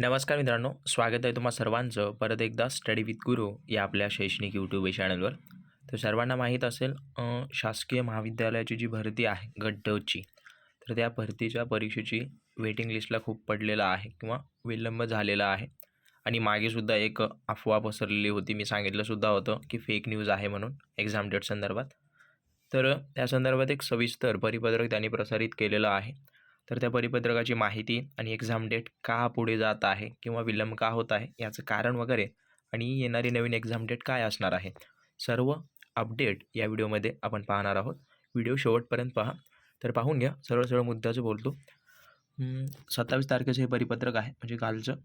नमस्कार मित्रांनो स्वागत आहे तुम्हा सर्वांचं परत एकदा स्टडी विथ गुरु या आपल्या शैक्षणिक यूट्यूब चॅनलवर तर सर्वांना माहीत असेल शासकीय महाविद्यालयाची जी भरती आहे गड्डची तर त्या भरतीच्या परीक्षेची वेटिंग लिस्टला खूप पडलेला आहे किंवा विलंब झालेला आहे. आणि मागेसुद्धा एक अफवा पसरलेली होती मी सांगितलंसुद्धा होतं की फेक न्यूज आहे म्हणून एक्झाम डेट संदर्भात. तर त्या संदर्भात एक सविस्तर परिपत्रक त्यांनी प्रसारित केलेलं आहे. तर त्या परिपत्रकाची माहिती आणि एक्झाम डेट का पुढे जात आहे किंवा विलंब का होत आहे याचं कारण वगैरे आणि येणारी नवीन एक्झाम डेट काय असणार आहे सर्व अपडेट या व्हिडिओमध्ये आपण पाहणार आहोत. व्हिडिओ शेवटपर्यंत पहा. तर पाहून घ्या सरळ सरळ मुद्द्याचं बोलतो. सत्तावीस तारखेचं हे परिपत्रक आहे म्हणजे कालचं.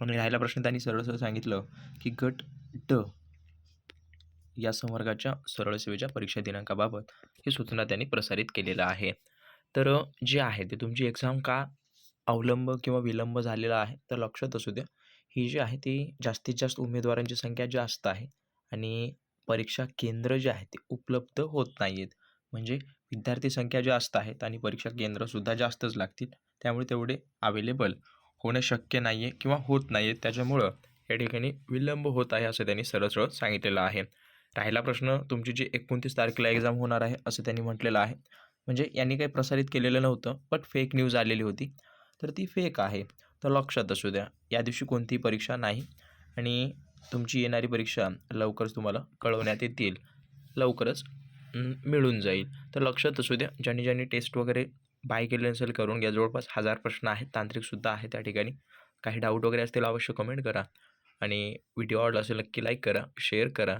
आणि राहिला प्रश्न त्यांनी सरळ सरळ सांगितलं की गट ड या संवर्गाच्या सरळ सेवेच्या परीक्षा दिनांकाबाबत ही सूचना त्यांनी प्रसारित केलेलं आहे. तर जे आहे ते तुमची एक्झाम का अवलंब किंवा विलंब झालेला आहे तर लक्षात असू द्या. ही जी आहे ती जास्तीत जास्त उमेदवारांची संख्या जास्त आहे आणि परीक्षा केंद्र जे आहे ते उपलब्ध होत नाही आहेत म्हणजे विद्यार्थी संख्या जास्त आहेत आणि परीक्षा केंद्रसुद्धा जास्तच लागतील. त्यामुळे तेवढे अवेलेबल होणं शक्य नाही आहे किंवा होत नाही आहेत त्याच्यामुळं या ठिकाणी विलंब होत आहे असं त्यांनी सरळ सरळ सांगितलेलं आहे. राहिला प्रश्न तुमची जी एकोणतीस तारखेला एक्झाम होणार आहे असं त्यांनी म्हटलेलं आहे. म्हणजे यांनी काही प्रसारित केलेलं नव्हतं बट फेक न्यूज आलेली होती. तर ती फेक आहे. तर लक्षात असू द्या या दिवशी कोणतीही परीक्षा नाही आणि तुमची येणारी परीक्षा लवकरच तुम्हाला कळवण्यात येतील. लवकरच मिळून जाईल. तर लक्षात असू द्या ज्यांनी ज्यांनी टेस्ट वगैरे बाय केले नसेल करून घ्या. जवळपास हजार प्रश्न आहेत तांत्रिकसुद्धा आहे त्या ठिकाणी. काही डाऊट वगैरे असतील अवश्य कमेंट करा आणि व्हिडिओ आवडला असेल नक्की लाईक करा शेअर करा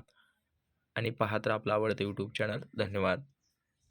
आणि पाहत राहा आपलं आवडतं यूट्यूब चॅनल धन्यवाद.